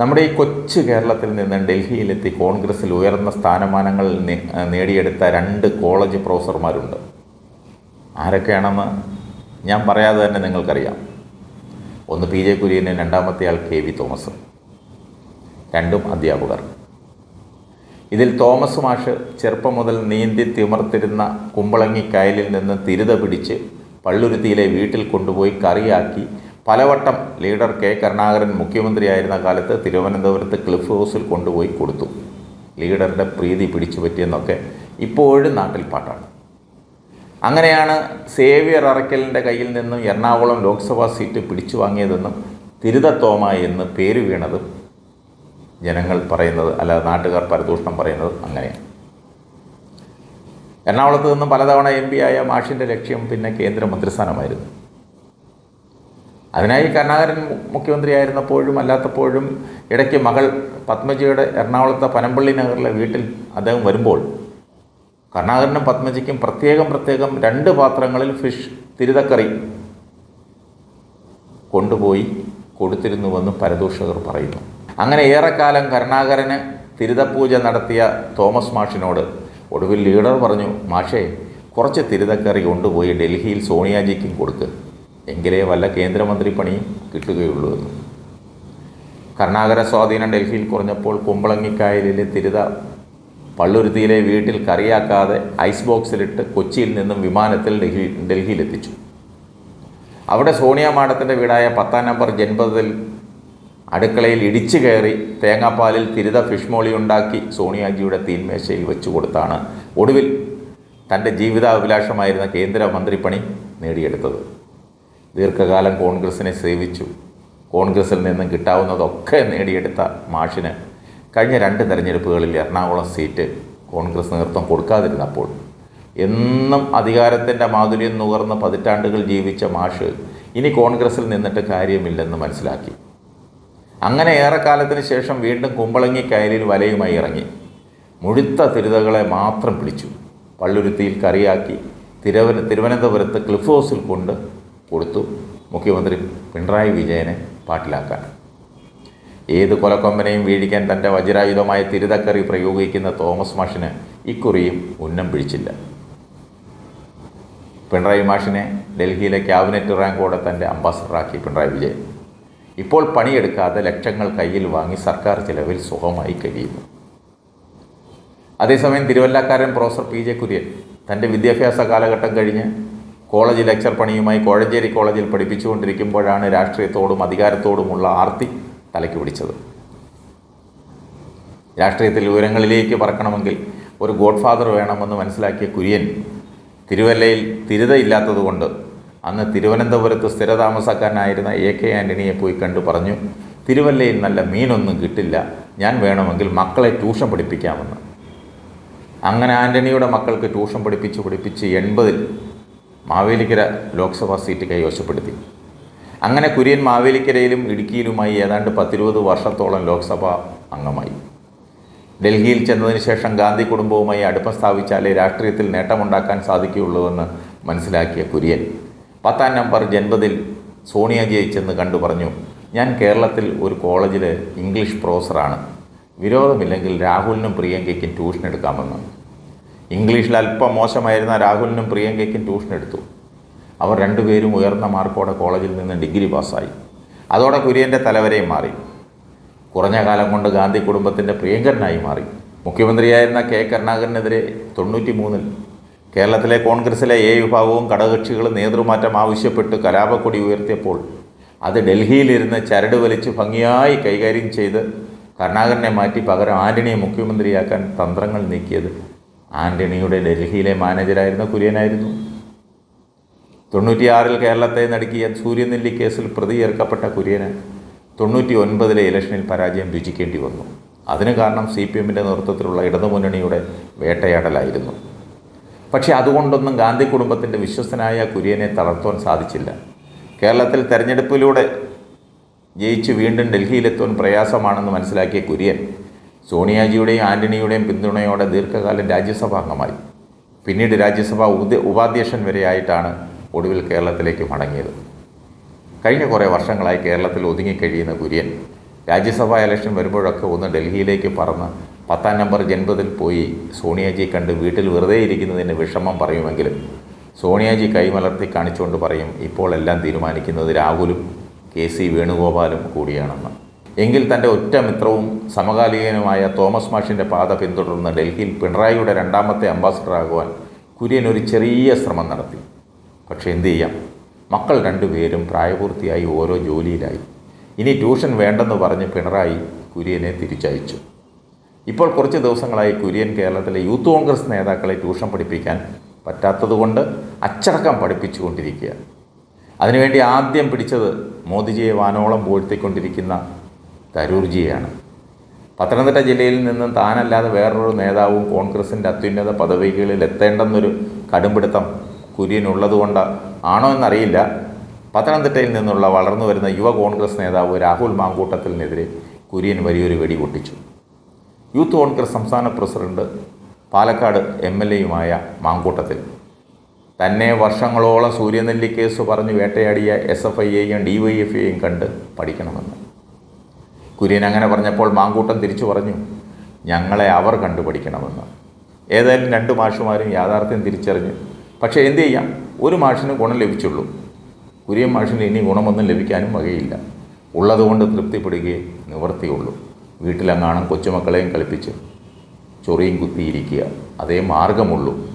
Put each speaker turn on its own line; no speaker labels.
നമ്മുടെ ഈ കൊച്ചു കേരളത്തിൽ നിന്ന് ഡൽഹിയിലെത്തി കോൺഗ്രസിൽ ഉയർന്ന സ്ഥാനമാനങ്ങൾ നേടിയെടുത്ത രണ്ട് കോളേജ് പ്രൊഫസർമാരുണ്ട്. ആരൊക്കെയാണെന്ന് ഞാൻ പറയാതെ തന്നെ നിങ്ങൾക്കറിയാം. ഒന്ന് പി ജെ കുര്യനും രണ്ടാമത്തെ ആൾ കെ വി തോമസ്. രണ്ടും അധ്യാപകർ. ഇതിൽ തോമസ് മാഷ് ചെറുപ്പം മുതൽ നീന്തി തിമർത്തിരുന്ന കുമ്പളങ്ങി കായലിൽ നിന്ന് തിരുത പിടിച്ച് പള്ളുരുത്തിയിലെ വീട്ടിൽ കൊണ്ടുപോയി കറിയാക്കി പലവട്ടം ലീഡർ കെ കരുണാകരൻ മുഖ്യമന്ത്രിയായിരുന്ന കാലത്ത് തിരുവനന്തപുരത്ത് ക്ലിഫ് ഹൗസിൽ കൊണ്ടുപോയി കൊടുത്തു. ലീഡറുടെ പ്രീതി പിടിച്ചു പറ്റിയെന്നൊക്കെ ഇപ്പോഴും നാട്ടിൽ പാട്ടാണ്. അങ്ങനെയാണ് സേവിയർ അറക്കലിന്റെ കയ്യിൽ നിന്നും എറണാകുളം ലോക്സഭാ സീറ്റ് പിടിച്ചു വാങ്ങിയതെന്നും തിരുതത്വമ എന്ന് പേര് വീണതും ജനങ്ങൾ പറയുന്നത് അല്ലാതെ നാട്ടുകാർ പരദൂഷണം പറയുന്നത് അങ്ങനെയാണ്. എറണാകുളത്ത് നിന്നും പലതവണ എം പി ആയ മാഷിന്റെ ലക്ഷ്യം പിന്നെ കേന്ദ്ര മന്ത്രിസ്ഥാനമായിരുന്നു. അതിനായി കരുണാകരൻ മുഖ്യമന്ത്രിയായിരുന്നപ്പോഴും അല്ലാത്തപ്പോഴും ഇടയ്ക്ക് മകൾ പത്മജിയുടെ എറണാകുളത്തെ പനമ്പള്ളി നഗറിലെ വീട്ടിൽ അദ്ദേഹം വരുമ്പോൾ കരുണാകരനും പത്മജിക്കും പ്രത്യേകം പ്രത്യേകം രണ്ട് പാത്രങ്ങളിൽ ഫിഷ് തിരുതക്കറി കൊണ്ടുപോയി കൊടുത്തിരുന്നുവെന്ന് പരദൂഷകർ പറയുന്നു. അങ്ങനെ ഏറെക്കാലം കരുണാകരന് തിരുതപ്പൂജ നടത്തിയ തോമസ് മാഷിനോട് ഒടുവിൽ ലീഡർ പറഞ്ഞു മാഷേ കുറച്ച് തിരുതക്കറി കൊണ്ടുപോയി ഡൽഹിയിൽ സോണിയാജിക്കും കൊടുക്ക്. എങ്കിലേ വല്ല കേന്ദ്രമന്ത്രി പണിയും കിട്ടുകയുള്ളൂ. എന്ന് കർണാകര സ്വാധീനം ഡൽഹിയിൽ കുറഞ്ഞപ്പോൾ കുമ്പളങ്ങിക്കായലിലെ തിരുത പള്ളുരുത്തിയിലെ വീട്ടിൽ കറിയാക്കാതെ ഐസ് ബോക്സിലിട്ട് കൊച്ചിയിൽ നിന്നും വിമാനത്തിൽ ഡൽഹി ഡൽഹിയിലെത്തിച്ചു. അവിടെ സോണിയ മാഡത്തിന്റെ വീടായ പത്താം നമ്പർ ജൻപതിൽ അടുക്കളയിൽ ഇടിച്ചു കയറി തേങ്ങാപ്പാലിൽ തിരുത ഫിഷ് മോളി ഉണ്ടാക്കി സോണിയാജിയുടെ തീന്മേശയിൽ വെച്ചു കൊടുത്താണ് ഒടുവിൽ തന്റെ ജീവിതാഭിലാഷമായിരുന്ന കേന്ദ്രമന്ത്രിപ്പണി നേടിയെടുത്തത്. ദീർഘകാലം കോൺഗ്രസിനെ സേവിച്ചു. കോൺഗ്രസിൽ നിന്നും കിട്ടാവുന്നതൊക്കെ നേടിയെടുത്ത മാഷിന് കഴിഞ്ഞ രണ്ട് തെരഞ്ഞെടുപ്പുകളിൽ എറണാകുളം സീറ്റ് കോൺഗ്രസ് നേതൃത്വം കൊടുക്കാതിരുന്നപ്പോൾ എന്നും അധികാരത്തിന്റെ മാധുര്യം നുകർന്ന് പതിറ്റാണ്ടുകൾ ജീവിച്ച മാഷ് ഇനി കോൺഗ്രസിൽ നിന്നിട്ട് കാര്യമില്ലെന്ന് മനസ്സിലാക്കി. അങ്ങനെ ഏറെക്കാലത്തിന് ശേഷം വീണ്ടും കുമ്പളങ്ങി കയലിൽ വലയുമായി ഇറങ്ങി. മുഴുത്ത തിരുതകളെ മാത്രം പിടിച്ചു. പള്ളുരുത്തിയിൽ കറിയാക്കി തിരുവന തിരുവനന്തപുരത്ത് ക്ലിഫ് ഹൗസിൽ കൊണ്ട് കൊടുത്തു. മുഖ്യമന്ത്രി പിണറായി വിജയനെ പാട്ടിലാക്കാൻ. ഏത് കൊലക്കൊമ്പനെയും വീഴിക്കാൻ തന്റെ വജ്രായുധമായ തിരുതക്കറി പ്രയോഗിക്കുന്ന തോമസ് മാഷിന് ഇക്കുറിയും ഉന്നം പിടിച്ചില്ല. പിണറായി മാഷിനെ ഡൽഹിയിലെ ക്യാബിനറ്റ് റാങ്കോടെ തന്റെ അംബാസഡറാക്കി പിണറായി വിജയൻ. ഇപ്പോൾ പണിയെടുക്കാതെ ലക്ഷങ്ങൾ കയ്യിൽ വാങ്ങി സർക്കാർ ചിലവിൽ സുഖമായി കഴിയുന്നു. അതേസമയം തിരുവല്ലക്കാരൻ പ്രൊഫസർ പി ജെ കുര്യൻ തന്റെ വിദ്യാഭ്യാസ കാലഘട്ടം കഴിഞ്ഞ് കോളേജ് ലെക്ചർ പണിയുമായി കോഴഞ്ചേരി കോളേജിൽ പഠിപ്പിച്ചുകൊണ്ടിരിക്കുമ്പോഴാണ് രാഷ്ട്രീയത്തോടും അധികാരത്തോടുമുള്ള ആർത്തി തലയ്ക്ക് പിടിച്ചത്. രാഷ്ട്രീയത്തിൽ ഉയരങ്ങളിലേക്ക് പറക്കണമെങ്കിൽ ഒരു ഗോഡ് ഫാദർ വേണമെന്ന് മനസ്സിലാക്കിയ കുര്യൻ തിരുവല്ലയിൽ തിരുതയില്ലാത്തതുകൊണ്ട് അന്ന് തിരുവനന്തപുരത്ത് സ്ഥിരതാമസക്കാരനായിരുന്ന എ കെ ആന്റണിയെ പോയി കണ്ടു പറഞ്ഞു തിരുവല്ലയിൽ നല്ല മീനൊന്നും കിട്ടില്ല. ഞാൻ വേണമെങ്കിൽ മക്കളെ ട്യൂഷൻ പഠിപ്പിക്കാമെന്ന്. അങ്ങനെ ആന്റണിയുടെ മക്കൾക്ക് ട്യൂഷൻ പഠിപ്പിച്ച് പഠിപ്പിച്ച് എൺപതിൽ മാവേലിക്കര ലോക്സഭാ സീറ്റ് കൈവശപ്പെടുത്തി അങ്ങനെ കുര്യൻ മാവേലിക്കരയിലും ഇടുക്കിയിലുമായി ഏതാണ്ട് പത്തിരുപത് വർഷത്തോളം ലോക്സഭാ അംഗമായി. ഡൽഹിയിൽ ചെന്നതിന് ശേഷം ഗാന്ധി കുടുംബവുമായി അടുപ്പം സ്ഥാപിച്ചാലേ രാഷ്ട്രീയത്തിൽ നേട്ടമുണ്ടാക്കാൻ സാധിക്കുകയുള്ളൂവെന്ന് മനസ്സിലാക്കിയ കുര്യൻ പത്താം നമ്പർ ജൻപതിൽ സോണിയാജിയെ ചെന്ന് കണ്ടു പറഞ്ഞു ഞാൻ കേരളത്തിൽ ഒരു കോളേജിൽ ഇംഗ്ലീഷ് പ്രൊഫസറാണ്. വിരോധമില്ലെങ്കിൽ രാഹുലിനും പ്രിയങ്കയ്ക്കും ട്യൂഷൻ എടുക്കാമെന്ന്. ഇംഗ്ലീഷിൽ അല്പം മോശമായിരുന്ന രാഹുലിനും പ്രിയങ്കയ്ക്കും ട്യൂഷൻ എടുത്തു. അവർ രണ്ടുപേരും ഉയർന്ന മാർക്കോടെ കോളേജിൽ നിന്ന് ഡിഗ്രി പാസ്സായി. അതോടെ കുര്യന്റെ തലവരെയും മാറി. കുറഞ്ഞ കാലം കൊണ്ട് ഗാന്ധി കുടുംബത്തിന്റെ പ്രിയങ്കരനായി മാറി. മുഖ്യമന്ത്രിയായിരുന്ന കെ കരുണാകരനെതിരെ തൊണ്ണൂറ്റി മൂന്നിൽ കേരളത്തിലെ കോൺഗ്രസിലെ എ വിഭാഗവും ഘടകകക്ഷികളും നേതൃമാറ്റം ആവശ്യപ്പെട്ട് കലാപക്കൊടി ഉയർത്തിയപ്പോൾ അത് ഡൽഹിയിലിരുന്ന് ചരട് വലിച്ച് ഭംഗിയായി കൈകാര്യം ചെയ്ത് കരുണാകരനെ മാറ്റി പകരം ആന്റണിയെ മുഖ്യമന്ത്രിയാക്കാൻ തന്ത്രങ്ങൾ നീക്കിയത് ആന്റണിയുടെ ഡൽഹിയിലെ മാനേജരായിരുന്ന കുര്യനായിരുന്നു. തൊണ്ണൂറ്റിയാറിൽ കേരളത്തെ നടുക്കിയ സൂര്യനെല്ലി കേസിൽ പ്രതി ചേർക്കപ്പെട്ട കുര്യന് തൊണ്ണൂറ്റി ഒൻപതിലെ ഇലക്ഷനിൽ പരാജയം രുചിക്കേണ്ടി വന്നു. അതിന് കാരണം സി പി എമ്മിന്റെ നേതൃത്വത്തിലുള്ള ഇടതുമുന്നണിയുടെ വേട്ടയാടലായിരുന്നു. പക്ഷേ അതുകൊണ്ടൊന്നും ഗാന്ധി കുടുംബത്തിന്റെ വിശ്വസ്തനായ കുര്യനെ തളർത്തുവാൻ സാധിച്ചില്ല. കേരളത്തിൽ തെരഞ്ഞെടുപ്പിലൂടെ ജയിച്ച് വീണ്ടും ഡൽഹിയിലെത്തുവാൻ പ്രയാസമാണെന്ന് മനസ്സിലാക്കിയ കുര്യൻ സോണിയാജിയുടെയും ആന്റണിയുടെയും പിന്തുണയോടെ ദീർഘകാലം രാജ്യസഭാ അംഗമായി. പിന്നീട് രാജ്യസഭാ ഉപാധ്യക്ഷൻ വരെയായിട്ടാണ് ഒടുവിൽ കേരളത്തിലേക്ക് മടങ്ങിയത്. കഴിഞ്ഞ കുറേ വർഷങ്ങളായി കേരളത്തിൽ ഒതുങ്ങിക്കഴിയുന്ന കുര്യൻ രാജ്യസഭാ ഇലക്ഷൻ വരുമ്പോഴൊക്കെ ഒന്ന് ഡൽഹിയിലേക്ക് പറന്ന് പത്താം നമ്പർ ജൻപതിൽ പോയി സോണിയാജി കണ്ട് വീട്ടിൽ വെറുതെ ഇരിക്കുന്നതിന് വിഷമം പറയുമെങ്കിലും സോണിയാജി കൈമലർത്തി കാണിച്ചുകൊണ്ട് പറയും ഇപ്പോൾ എല്ലാം തീരുമാനിക്കുന്നത് രാഹുലും കെ സി വേണുഗോപാലും കൂടിയാണെന്ന്. എങ്കിൽ തന്റെ ഒറ്റ മിത്രവും സമകാലികനുമായ തോമസ് മാഷിന്റെ പാത പിന്തുടർന്ന് ഡൽഹിയിൽ പിണറായിയുടെ രണ്ടാമത്തെ അംബാസഡറാകുവാൻ കുര്യൻ ഒരു ചെറിയ ശ്രമം നടത്തി. പക്ഷേ എന്തു ചെയ്യാം? മക്കൾ രണ്ടുപേരും പ്രായപൂർത്തിയായി ഓരോ ജോലിയിലായി. ഇനി ട്യൂഷൻ വേണ്ടെന്ന് പറഞ്ഞ് പിണറായി കുര്യനെ തിരിച്ചയച്ചു. ഇപ്പോൾ കുറച്ച് ദിവസങ്ങളായി കുര്യൻ കേരളത്തിലെ യൂത്ത് കോൺഗ്രസ് നേതാക്കളെ ട്യൂഷൻ പഠിപ്പിക്കാൻ പറ്റാത്തതുകൊണ്ട് അച്ചടക്കം പഠിപ്പിച്ചുകൊണ്ടിരിക്കുക അതിനുവേണ്ടി ആദ്യം പിടിച്ചത് മോദിജിയെ വാനോളം പൂഴ്ത്തിക്കൊണ്ടിരിക്കുന്ന തരൂർജിയെയാണ് പത്തനംതിട്ട ജില്ലയിൽ നിന്നും താനല്ലാതെ വേറൊരു നേതാവും കോൺഗ്രസിന്റെ അത്യുന്നത പദവികളിൽ എത്തേണ്ടെന്നൊരു കടുംപിടുത്തം കുര്യനുള്ളതുകൊണ്ട് ആണോ എന്നറിയില്ല. പത്തനംതിട്ടയിൽ നിന്നുള്ള വളർന്നു വരുന്ന യുവ കോൺഗ്രസ് നേതാവ് രാഹുൽ മാങ്കൂട്ടത്തിനെതിരെ കുര്യൻ വലിയൊരു വെടി പൊട്ടിച്ചു. യൂത്ത് കോൺഗ്രസ് സംസ്ഥാന പ്രസിഡന്റ് പാലക്കാട് എം എൽ എയുമായ മാങ്കൂട്ടത്തിൽ. തന്നെ വർഷങ്ങളോളം സൂര്യനെല്ലി കേസ് പറഞ്ഞ് വേട്ടയാടിയ എസ് എഫ് ഐയെയും ഡി വൈ എഫ് ഐയെയും കണ്ട് പഠിക്കണമെന്ന്. കുര്യൻ അങ്ങനെ പറഞ്ഞപ്പോൾ മാങ്കൂട്ടം തിരിച്ചു പറഞ്ഞു ഞങ്ങളെ അവർ കണ്ടുപഠിക്കണമെന്ന്. ഏതായാലും രണ്ട് മാഷുമാരും യാഥാർത്ഥ്യം തിരിച്ചറിഞ്ഞു. പക്ഷേ എന്തു ചെയ്യാം? ഒരു മാഷിന് ഗുണം ലഭിച്ചുള്ളൂ. കുര്യൻ മാഷിന് ഇനി ഗുണമൊന്നും ലഭിക്കാനും വകയില്ല. ഉള്ളതുകൊണ്ട് തൃപ്തിപ്പെടുകയേ നിവർത്തിയുള്ളൂ. വീട്ടിലെങ്ങാണം കൊച്ചുമക്കളെയും കളിപ്പിച്ച് ചൊറിയും കുത്തിയിരിക്കുക. അതേ മാർഗമുള്ളൂ.